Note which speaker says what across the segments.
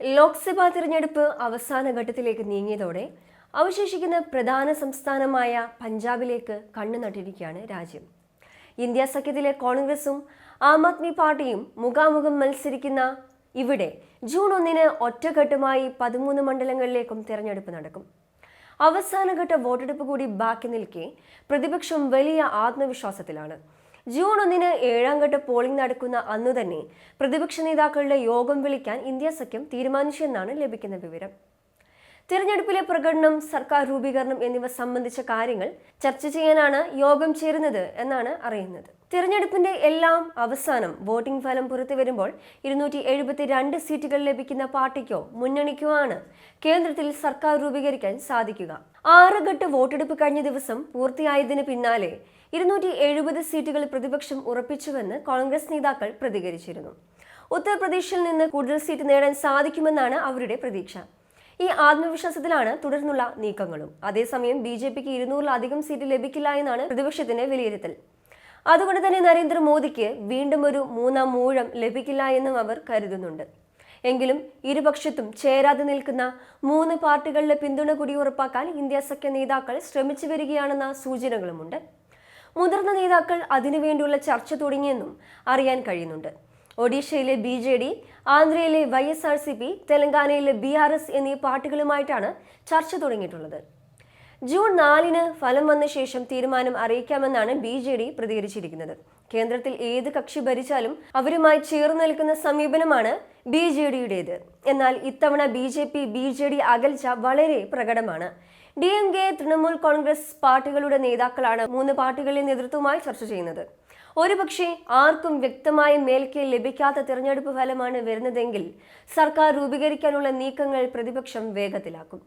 Speaker 1: ലോക്സഭാ തിരഞ്ഞെടുപ്പ് അവസാന ഘട്ടത്തിലേക്ക് നീങ്ങിയതോടെ അവശേഷിക്കുന്ന പ്രധാന സംസ്ഥാനമായ പഞ്ചാബിലേക്ക് കണ്ണു നട്ടിരിക്കുകയാണ് രാജ്യം. ഇന്ത്യ സഖ്യത്തിലെ കോൺഗ്രസും ആം ആദ്മി പാർട്ടിയും മുഖാമുഖം മത്സരിക്കുന്ന ഇവിടെ ജൂൺ ഒന്നിന് ഒറ്റഘട്ടമായി പതിമൂന്ന് മണ്ഡലങ്ങളിലേക്കും തിരഞ്ഞെടുപ്പ് നടക്കും. അവസാനഘട്ട വോട്ടെടുപ്പ് കൂടി ബാക്കി നിൽക്കെ പ്രതിപക്ഷം വലിയ ആത്മവിശ്വാസത്തിലാണ്. ജൂൺ ഒന്നിന് ഏഴാം ഘട്ട പോളിംഗ് നടക്കുന്ന അന്നു തന്നെ പ്രതിപക്ഷ നേതാക്കളുടെ യോഗം വിളിക്കാൻ ഇന്ത്യ സഖ്യം തീരുമാനിച്ചെന്നാണ് ലഭിക്കുന്ന വിവരം. തിരഞ്ഞെടുപ്പിലെ പ്രകടനം സർക്കാർ രൂപീകരണം എന്നിവ സംബന്ധിച്ച കാര്യങ്ങൾ ചർച്ച ചെയ്യാനാണ് യോഗം ചേരുന്നത് എന്നാണ് അറിയുന്നത്. തിരഞ്ഞെടുപ്പിന്റെ എല്ലാം അവസാനം വോട്ടിംഗ് ഫലം പുറത്തു വരുമ്പോൾ ഇരുന്നൂറ്റി എഴുപത്തി രണ്ട് സീറ്റുകൾ ലഭിക്കുന്ന പാർട്ടിക്കോ മുന്നണിക്കോ ആണ് കേന്ദ്രത്തിൽ സർക്കാർ രൂപീകരിക്കാൻ സാധിക്കുക. ആറ് ഘട്ട വോട്ടെടുപ്പ് കഴിഞ്ഞ ദിവസം പൂർത്തിയായതിനു പിന്നാലെ ഇരുന്നൂറ്റി എഴുപത് സീറ്റുകൾ പ്രതിപക്ഷം ഉറപ്പിച്ചുവെന്ന് കോൺഗ്രസ് നേതാക്കൾ പ്രതികരിച്ചിരുന്നു. ഉത്തർപ്രദേശിൽ നിന്ന് കൂടുതൽ സീറ്റ് നേടാൻ സാധിക്കുമെന്നാണ് അവരുടെ പ്രതീക്ഷ. ഈ ആത്മവിശ്വാസത്തിലാണ് തുടർന്നുള്ള നീക്കങ്ങളും. അതേസമയം ബി ജെ പിക്ക് ഇരുന്നൂറിലധികം സീറ്റ് ലഭിക്കില്ല എന്നാണ് പ്രതിപക്ഷത്തിന്റെ വിലയിരുത്തൽ. അതുകൊണ്ട് തന്നെ നരേന്ദ്രമോദിക്ക് വീണ്ടും ഒരു മൂന്നാം മൂഴം ലഭിക്കില്ല എന്നും അവർ കരുതുന്നുണ്ട്. എങ്കിലും ഇരുപക്ഷത്തും ചേരാതെ നിൽക്കുന്ന മൂന്ന് പാർട്ടികളുടെ പിന്തുണ കൂടി ഉറപ്പാക്കാൻ ഇന്ത്യ സഖ്യ നേതാക്കൾ ശ്രമിച്ചു വരികയാണെന്ന സൂചനകളുമുണ്ട്. മുതിർന്ന നേതാക്കൾ അതിനുവേണ്ടിയുള്ള ചർച്ച തുടങ്ങിയെന്നും അറിയാൻ കഴിയുന്നുണ്ട്. ഒഡീഷയിലെ B J D ആന്ധ്രയിലെ Y S R C P തെലങ്കാനയിലെ ബി ആർ എസ് എന്നീ പാർട്ടികളുമായിട്ടാണ് ചർച്ച തുടങ്ങിയിട്ടുള്ളത്. ജൂൺ നാലിന് ഫലം വന്ന ശേഷം തീരുമാനം അറിയിക്കാമെന്നാണ് ബി ജെ ഡി പ്രതികരിച്ചിരിക്കുന്നത്. കേന്ദ്രത്തിൽ ഏത് കക്ഷി ഭരിച്ചാലും അവരുമായി ചേർന്ന് നിൽക്കുന്ന സമീപനമാണ് ബി ജെ ഡിയുടേത്. എന്നാൽ ഇത്തവണ B J P B J D അകൽച്ച വളരെ പ്രകടമാണ്. D M K Trinamool Congress പാർട്ടികളുടെ നേതാക്കളാണ് മൂന്ന് പാർട്ടികളിലെ നേതൃത്വമായി ചർച്ച ചെയ്യുന്നത്. ഒരുപക്ഷെ ആർക്കും വ്യക്തമായ മേൽക്കൈ ലഭിക്കാത്ത തിരഞ്ഞെടുപ്പ് ഫലമാണ് വരുന്നതെങ്കിൽ സർക്കാർ രൂപീകരിക്കാനുള്ള നീക്കങ്ങൾ പ്രതിപക്ഷം വേഗത്തിലാക്കും.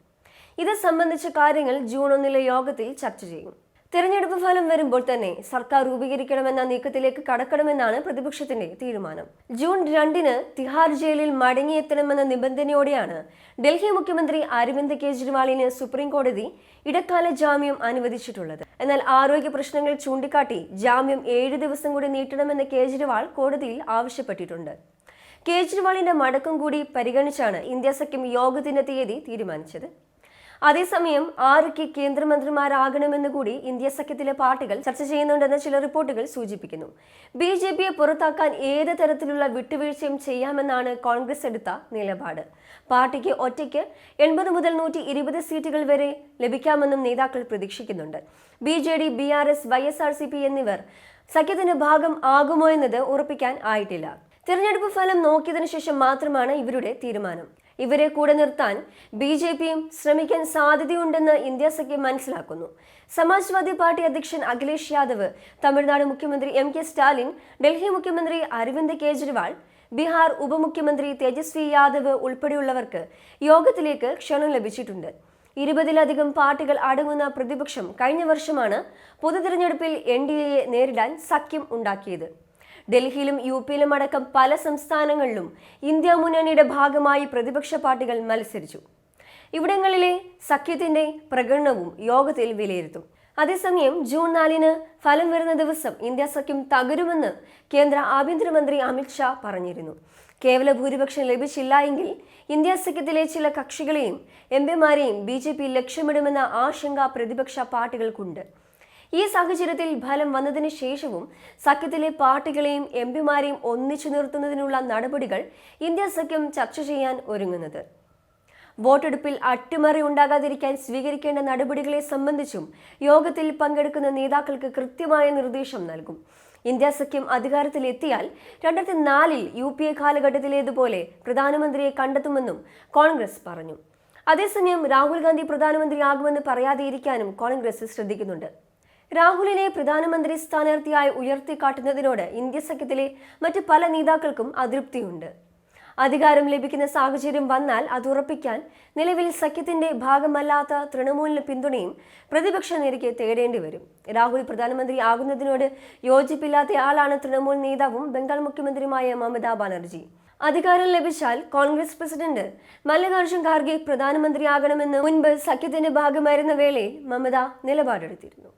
Speaker 1: ഇത് സംബന്ധിച്ച കാര്യങ്ങൾ ജൂൺ ഒന്നിലെ യോഗത്തിൽ ചർച്ച ചെയ്യും. തിരഞ്ഞെടുപ്പ് ഫലം വരുമ്പോൾ തന്നെ സർക്കാർ രൂപീകരിക്കണമെന്ന നീക്കത്തിലേക്ക് കടക്കണമെന്നാണ് പ്രതിപക്ഷത്തിന്റെ തീരുമാനം. ജൂൺ രണ്ടിന് തിഹാർ ജയിലിൽ മടങ്ങിയെത്തണമെന്ന നിബന്ധനയോടെയാണ് ഡൽഹി മുഖ്യമന്ത്രി അരവിന്ദ് കെജ്രിവാളിന് സുപ്രീം കോടതി ഇടക്കാല ജാമ്യം അനുവദിച്ചിട്ടുള്ളത്. എന്നാൽ ആരോഗ്യ പ്രശ്നങ്ങൾ ചൂണ്ടിക്കാട്ടി ജാമ്യം ഏഴ് ദിവസം കൂടി നീട്ടണമെന്ന് കേജ്രിവാൾ കോടതിയിൽ ആവശ്യപ്പെട്ടിട്ടുണ്ട്. കേജ്രിവാളിന്റെ മടക്കം കൂടി പരിഗണിച്ചാണ് ഇന്ത്യ സഖ്യം യോഗത്തിന്റെ തീയതി തീരുമാനിച്ചത്. അതേസമയം ആരൊക്കെ കേന്ദ്രമന്ത്രിമാരാകണമെന്ന് കൂടി ഇന്ത്യ സഖ്യത്തിലെ പാർട്ടികൾ ചർച്ച ചെയ്യുന്നുണ്ടെന്ന് ചില റിപ്പോർട്ടുകൾ സൂചിപ്പിക്കുന്നു. ബി ജെ പിയെ പുറത്താക്കാൻ ഏത് തരത്തിലുള്ള വിട്ടുവീഴ്ചയും ചെയ്യാമെന്നാണ് കോൺഗ്രസ് എടുത്ത നിലപാട്. പാർട്ടിക്ക് ഒറ്റയ്ക്ക് എൺപത് മുതൽ നൂറ്റി ഇരുപത് സീറ്റുകൾ വരെ ലഭിക്കാമെന്നും നേതാക്കൾ പ്രതീക്ഷിക്കുന്നുണ്ട്. B J D B R S Y S R C P എന്നിവർ സഖ്യത്തിന്റെ ഭാഗം ആകുമോ എന്നത് ഉറപ്പിക്കാൻ ആയിട്ടില്ല. തിരഞ്ഞെടുപ്പ് ഫലം നോക്കിയതിനു ശേഷം മാത്രമാണ് ഇവരുടെ തീരുമാനം. ഇവരെ കൂടെ നിർത്താൻ ബി ജെ പിയും ശ്രമിക്കാൻ സാധ്യതയുണ്ടെന്ന് ഇന്ത്യ സഖ്യം മനസ്സിലാക്കുന്നു. സമാജ്വാദി പാർട്ടി അധ്യക്ഷൻ അഖിലേഷ് യാദവ് തമിഴ്നാട് മുഖ്യമന്ത്രി എം കെ സ്റ്റാലിൻ ഡൽഹി മുഖ്യമന്ത്രി അരവിന്ദ് കെജ്രിവാൾ ബീഹാർ ഉപമുഖ്യമന്ത്രി തേജസ്വി യാദവ് ഉൾപ്പെടെയുള്ളവർക്ക് യോഗത്തിലേക്ക് ക്ഷണം ലഭിച്ചിട്ടുണ്ട്. ഇരുപതിലധികം പാർട്ടികൾ അടങ്ങുന്ന പ്രതിപക്ഷം കഴിഞ്ഞ വർഷമാണ് പൊതു തിരഞ്ഞെടുപ്പിൽ എൻ ഡി എയെ നേരിടാൻ സഖ്യം ഉണ്ടാക്കിയത്. ഡൽഹിയിലും യു പിയിലും അടക്കം പല സംസ്ഥാനങ്ങളിലും ഇന്ത്യ മുന്നണിയുടെ ഭാഗമായി പ്രതിപക്ഷ പാർട്ടികൾ മത്സരിച്ചു. ഇവിടങ്ങളിലെ സഖ്യത്തിന്റെ പ്രകടനവും യോഗത്തിൽ വിലയിരുത്തും. അതേസമയം ജൂൺ നാലിന് ഫലം വരുന്ന ദിവസം ഇന്ത്യ സഖ്യം തകരുമെന്ന് കേന്ദ്ര ആഭ്യന്തരമന്ത്രി അമിത്ഷാ പറഞ്ഞിരുന്നു. കേവല ഭൂരിപക്ഷം ലഭിച്ചില്ല എങ്കിൽ ഇന്ത്യ സഖ്യത്തിലെ ചില കക്ഷികളെയും എം പിമാരെയും ബി ജെ പി ലക്ഷ്യമിടുമെന്ന ആശങ്ക പ്രതിപക്ഷ പാർട്ടികൾക്കുണ്ട്. ഈ സാഹചര്യത്തിൽ ഫലം വന്നതിന് ശേഷവും സഖ്യത്തിലെ പാർട്ടികളെയും എം പിമാരെയും ഒന്നിച്ചു നിർത്തുന്നതിനുള്ള നടപടികൾ ഇന്ത്യ സഖ്യം ചർച്ച ചെയ്യാൻ ഒരുങ്ങുന്നത്. വോട്ടെടുപ്പിൽ അട്ടിമറി ഉണ്ടാകാതിരിക്കാൻ സ്വീകരിക്കേണ്ട നടപടികളെ സംബന്ധിച്ചും യോഗത്തിൽ പങ്കെടുക്കുന്ന നേതാക്കൾക്ക് കൃത്യമായ നിർദ്ദേശം നൽകും. ഇന്ത്യ സഖ്യം അധികാരത്തിലെത്തിയാൽ രണ്ടായിരത്തി നാലിൽ യു പി എ കാലഘട്ടത്തിലേതുപോലെ പ്രധാനമന്ത്രിയെ കണ്ടെത്തുമെന്നും കോൺഗ്രസ് പറഞ്ഞു. അതേസമയം രാഹുൽ ഗാന്ധി പ്രധാനമന്ത്രിയാകുമെന്ന് പറയാതെയിരിക്കാനും കോൺഗ്രസ് ശ്രദ്ധിക്കുന്നുണ്ട്. രാഹുലിനെ പ്രധാനമന്ത്രി സ്ഥാനാർത്ഥിയായി ഉയർത്തിക്കാട്ടുന്നതിനോട് ഇന്ത്യ സഖ്യത്തിലെ മറ്റ് പല നേതാക്കൾക്കും അതൃപ്തിയുണ്ട്. അധികാരം ലഭിക്കുന്ന സാഹചര്യം വന്നാൽ അത് ഉറപ്പിക്കാൻ നിലവിൽ സഖ്യത്തിന്റെ ഭാഗമല്ലാത്ത തൃണമൂലിന് പിന്തുണയും പ്രതിപക്ഷ നിരക്ക് തേടേണ്ടി വരും. രാഹുൽ പ്രധാനമന്ത്രി ആകുന്നതിനോട് യോജിപ്പില്ലാത്ത ആളാണ് തൃണമൂൽ നേതാവും ബംഗാൾ മുഖ്യമന്ത്രിയുമായ മമതാ ബാനർജി. അധികാരം ലഭിച്ചാൽ കോൺഗ്രസ് പ്രസിഡന്റ് മല്ലികാർജുൻ ഖാർഗെ പ്രധാനമന്ത്രിയാകണമെന്ന് മുൻപ് സഖ്യത്തിന്റെ ഭാഗമായിരുന്ന വേളയിൽ മമത നിലപാടെടുത്തിരുന്നു.